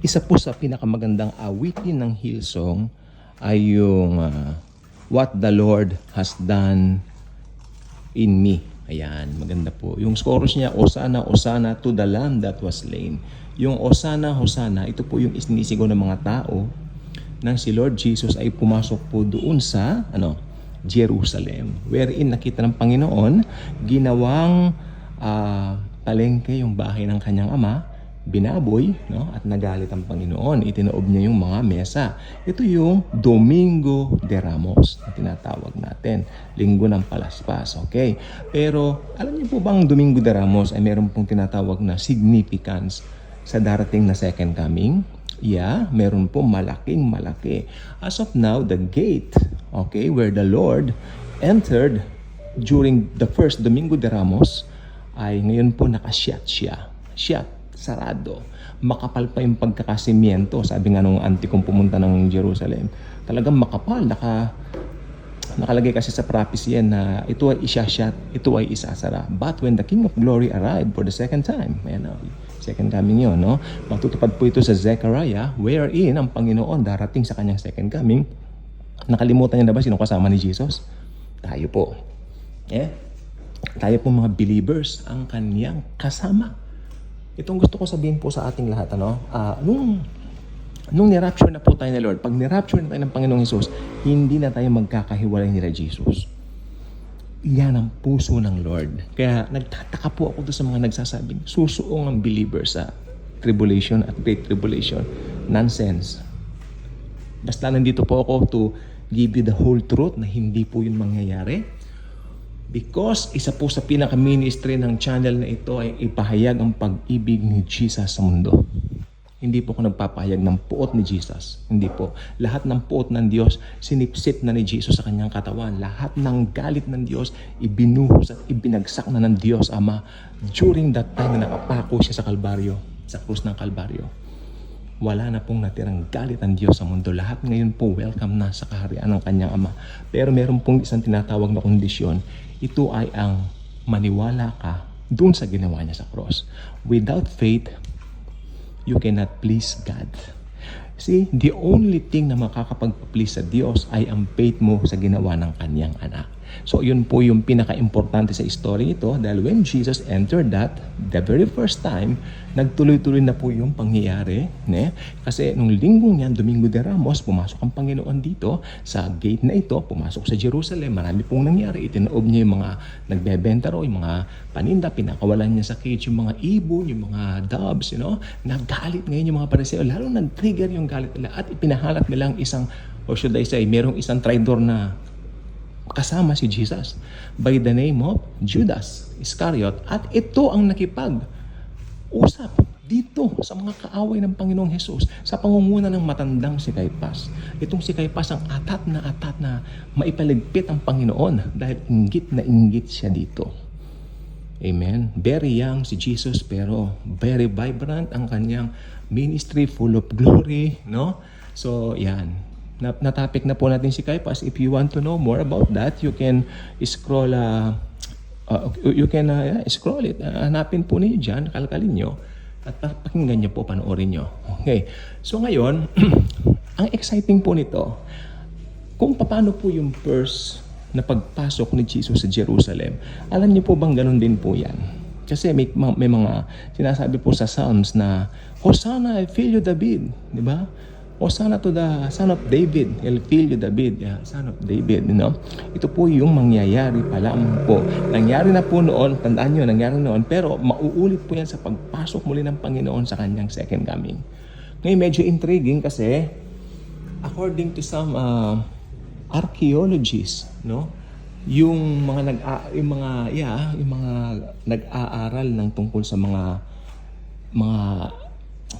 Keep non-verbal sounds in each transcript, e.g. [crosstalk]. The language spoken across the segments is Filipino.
isa po sa pinakamagandang awitin ng Hillsong ay yung ah, What the Lord Has Done in Me. Ayan, maganda po. Yung chorus niya, Osana, Osana to the Lamb that was slain. Yung Osana, Hosana, ito po yung isinisigaw ng mga tao nang si Lord Jesus ay pumasok po doon sa ano Jerusalem wherein nakita ng Panginoon ginawang ah, palengke yung bahay ng kanyang ama binaboy no at nagalit ang Panginoon. Itinaob niya yung mga mesa. Ito yung Domingo de Ramos na tinatawag natin. Linggo ng palaspas okay? Pero alam niyo po bang Domingo de Ramos ay meron pong tinatawag na significance sa darating na second coming? Yeah, meron po malaking malaki. As of now, the gate, okay, where the Lord entered during the first Domingo de Ramos, ay ngayon po nakasyat siya. Siyat, sarado. Makapal pa yung pagkakasimiento, sabi nga nung auntie kong pumunta ng Jerusalem. Talagang makapal, naka, nakalagay kasi sa prophecy yan na ito ay isasyat, ito ay isasara. But when the King of Glory arrived for the second time, ayan na, second coming yun, no? Magtutupad po ito sa Zechariah, wherein ang Panginoon darating sa kanyang second coming. Nakalimutan niya na ba sino kasama ni Jesus? Tayo po. Yeah? Tayo po mga believers, ang kanyang kasama. Itong gusto ko sabihin po sa ating lahat, ano? Ah, nung nung ni-rapture na po tayo ni Lord, pag ni-rapture na tayo ng Panginoong Jesus, hindi na tayo magkakahiwalay nila Jesus. Yan ang puso ng Lord. Kaya nagtataka po ako doon sa mga nagsasabing susuong ang believer sa tribulation at great tribulation. Nonsense. Basta nandito po ako to give you the whole truth na hindi po yun mangyayari. Because isa po sa pinaka-ministry ng channel na ito ay ipahayag ang pag-ibig ni Jesus sa mundo. Hindi po ako nagpapahayag ng puot ni Jesus. Hindi po. Lahat ng puot ng Diyos, sinipsip na ni Jesus sa kanyang katawan. Lahat ng galit ng Diyos, ibinuhos at ibinagsak na ng Diyos Ama during that time na nakapako siya sa Kalbaryo, sa krus ng Kalbaryo. Wala na pong natirang galit ang Diyos sa mundo. Lahat ngayon po welcome na sa kaharian ng kanyang Ama. Pero meron pong isang tinatawag na kondisyon. Ito ay ang maniwala ka doon sa ginawa niya sa cross. Without faith, you cannot please God. See, the only thing na makakapag-please sa Diyos ay ang faith mo sa ginawa ng kanyang anak. So, yun po yung pinaka-importante sa story ito dahil when Jesus entered that, the very first time, nagtuloy-tuloy na po yung pangyayari. Ne? Kasi nung linggong yan, Domingo de Ramos, pumasok ang Panginoon dito sa gate na ito, pumasok sa Jerusalem, marami pong nangyari. Itinaob niya yung mga nagbebenta ro, yung mga paninda, pinakawalan niya sa cage yung mga ibon, yung mga doves, you know? Nagalit ngayon yung mga pariseo, lalo nag-trigger yung galit nila at ipinahanap nilang isang, or should I say, merong isang traitor na kasama si Jesus by the name of Judas Iscariot at ito ang nakipag usap dito sa mga kaaway ng Panginoong Hesus sa pangunguna ng matandang si Caipas. Itong si Caipas ang atat na atat na maipaligpit ang Panginoon dahil inggit na inggit siya dito. Amen. Very young si Jesus pero very vibrant ang kanyang ministry full of glory, no? So, yan. Na- Natapik na po natin si Caipas. If you want to know more about that, you can scroll uh, uh, you can uh, scroll it. Uh, hanapin po niyo diyan, kalkalin niyo at pa- pakinggan niyo po, panoorin niyo. Okay. So ngayon, [clears throat] ang exciting po nito, kung paano po yung first na pagpasok ni Jesus sa Jerusalem, alam niyo po bang ganun din po yan? Kasi may, ma- may mga sinasabi po sa Psalms na, Hosanna, I feel you David. Di ba? Hosanna to the son of David. Feel you David. Yeah, son of David. You know? Ito po yung mangyayari pala po. Nangyari na po noon, tandaan nyo, nangyari noon, pero mauulit po yan sa pagpasok muli ng Panginoon sa kanyang second coming. Ngayon, medyo intriguing kasi according to some uh, archaeologists, no? Yung mga nag yung mga yeah, yung mga nag-aaral ng tungkol sa mga mga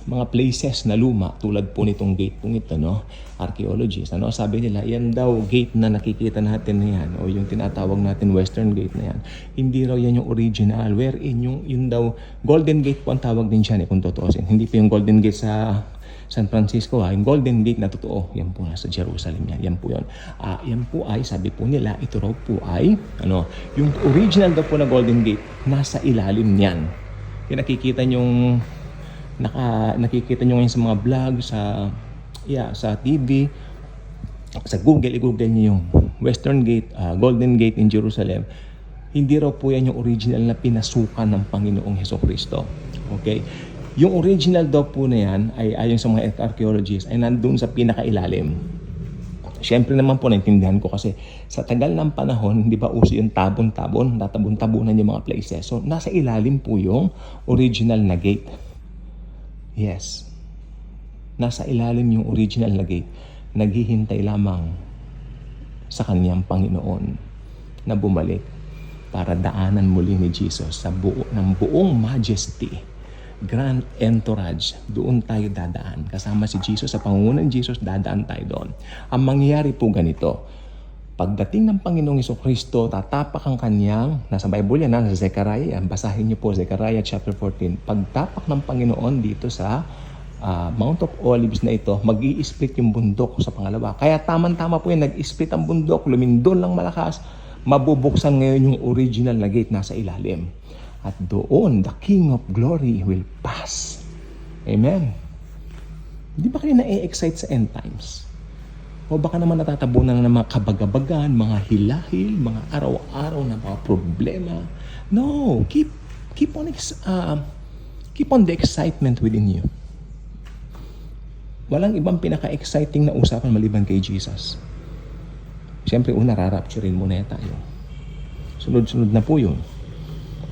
mga places na luma tulad po nitong gate pong ito no? Archaeologists. Ano sabi nila? Yan daw gate na nakikita natin na yan o yung tinatawag natin western gate na yan. Hindi raw yan yung original. Wherein yung yun daw golden gate po ang tawag din siya eh, kung totoosin hindi pa yung golden gate sa San Francisco ha, yung Golden Gate na totoo, yan po nasa Jerusalem yan, yan po yun. Ah, yan po ay, sabi po nila, ito raw po ay, ano, yung original daw po na Golden Gate, nasa ilalim niyan. Yung nakikita nyong naka, nakikita nyo ngayon sa mga vlog, sa, yeah, sa TV, sa Google, i-google nyo yung Western Gate, ah, Golden Gate in Jerusalem. Hindi raw po yan yung original na pinasukan ng Panginoong Heso Kristo. Okay? Yung original daw po na yan, ay ayon sa mga archaeologists, ay nandun sa pinakailalim. Siyempre naman po, naintindihan ko kasi sa tagal ng panahon, di ba uso yung tabon-tabon, tatabon-tabunan yung mga places. So, nasa ilalim po yung original na gate. Yes. Nasa ilalim yung original na gate. Naghihintay lamang sa kanyang Panginoon na bumalik para daanan muli ni Jesus sa buo, ng buong majesty, grand entourage. Doon tayo dadaan. Kasama si Jesus, sa pangungunan Jesus, dadaan tayo doon. Ang mangyayari po ganito, pagdating ng Panginoong Iso Kristo, tatapak ang kanyang, nasa Bible yan, nasa Zechariah, basahin niyo po Zechariah chapter 14. Pagtapak ng Panginoon dito sa ah, Mount of Olives na ito, mag split yung bundok sa pangalawa. Kaya tamang-tama po yan, nag-split ang bundok, lumindol lang malakas, mabubuksan ngayon yung original na gate nasa ilalim. At doon, the King of Glory will pass. Amen. Di ba kayo na-excite sa end times? O baka naman natatabunan na ng mga kabagabagan, mga hilahil, mga araw-araw na mga problema. No, keep keep on uh, keep on the excitement within you. Walang ibang pinaka-exciting na usapan maliban kay Jesus. Siyempre, una, rarapturein muna tayo. Sunod-sunod na po yun.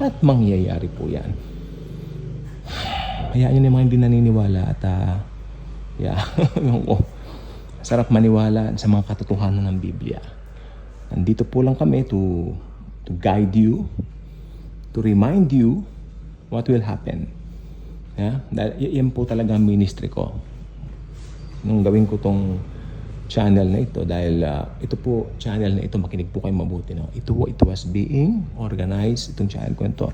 At mangyayari po yan. [sighs] Hayaan nyo na yung mga hindi naniniwala at uh, yeah, [laughs] yung, oh, sarap maniwala sa mga katotohanan ng Biblia. Nandito po lang kami to to guide you, to remind you what will happen. Yeah? Dahil yan po talaga ang ministry ko. Nung gawin ko tong channel na ito dahil ah, ito po channel na ito makinig po kayo mabuti no ito it was being organized itong channel ko ito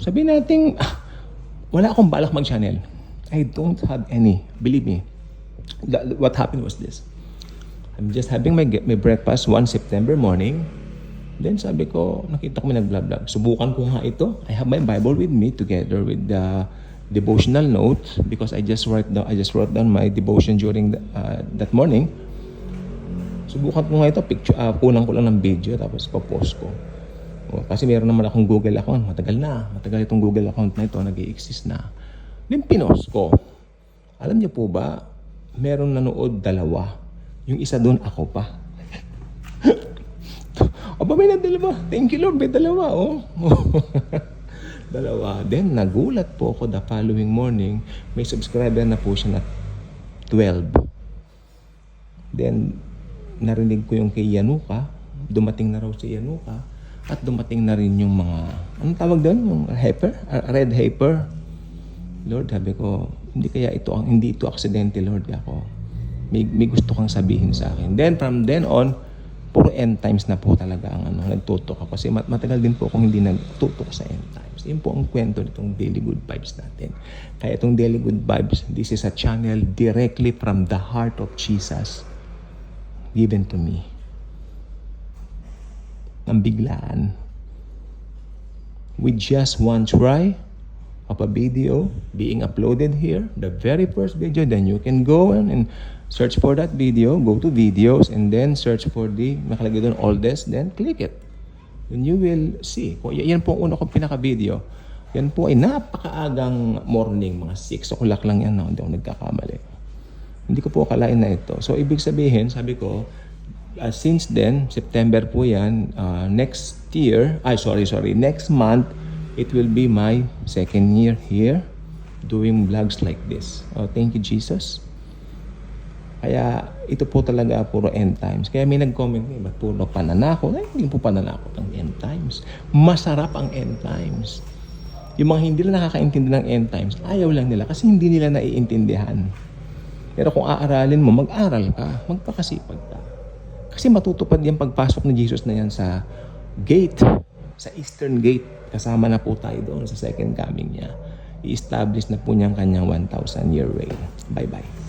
sabihin natin ah, wala akong balak mag channel I don't have any believe me That- what happened was this I'm just having my, my breakfast one September morning. Then sabi ko, nakita ko may nag-vlog. Subukan ko nga ito. I have my Bible with me together with the devotional notes because I just write down, I just wrote down my devotion during the, uh, that morning. Subukan ko nga ito, picture, uh, kulang ko lang ng video tapos pa-post ko. O, kasi meron naman akong Google account. Matagal na. Matagal itong Google account na ito. nag exist na. Then pinost ko. Alam niyo po ba, meron nanood dalawa. Yung isa doon, ako pa. [laughs] Aba, may na dalawa. Thank you Lord, may dalawa, oh. [laughs] dalawa. Then, nagulat po ako the following morning, may subscriber na po siya na 12. Then, narinig ko yung kay Yanuka, dumating na raw si Yanuka, at dumating na rin yung mga, anong tawag doon? Yung heifer? Ah, Red heifer? Lord, sabi ko, hindi kaya ito ang hindi ito aksidente, Lord. Ako, may, may gusto kang sabihin sa akin. Then from then on, puro end times na po talaga ang ano, nagtutok ako. Kasi mat- matagal din po akong hindi nagtutok sa end times. Yun po ang kwento nitong Daily Good Vibes natin. Kaya itong Daily Good Vibes, this is a channel directly from the heart of Jesus given to me. Nang biglaan. With just one try, of a video being uploaded here, the very first video, then you can go and, and search for that video, go to videos, and then search for the, nakalagay doon, oldest, then click it. Then you will see. Yan po ang una kong pinaka-video. Yan po ay napakaagang morning, mga 6 o'clock lang yan, no? hindi ako nagkakamali. Hindi ko po akalain na ito. So, ibig sabihin, sabi ko, uh, since then, September po yan, uh, next year, ay sorry, sorry, next month, it will be my second year here doing vlogs like this. Oh, thank you, Jesus. Kaya ito po talaga puro end times. Kaya may nag-comment eh, ba't puro pananako? Ay, hindi po pananako ang end times. Masarap ang end times. Yung mga hindi na nakakaintindi ng end times, ayaw lang nila kasi hindi nila naiintindihan. Pero kung aaralin mo, mag-aral ka, magpakasipag ka. Kasi matutupad yung pagpasok ni Jesus na yan sa gate, sa eastern gate. Kasama na po tayo doon sa second coming niya. I-establish na po niya ang kanyang 1,000 year reign. Bye-bye.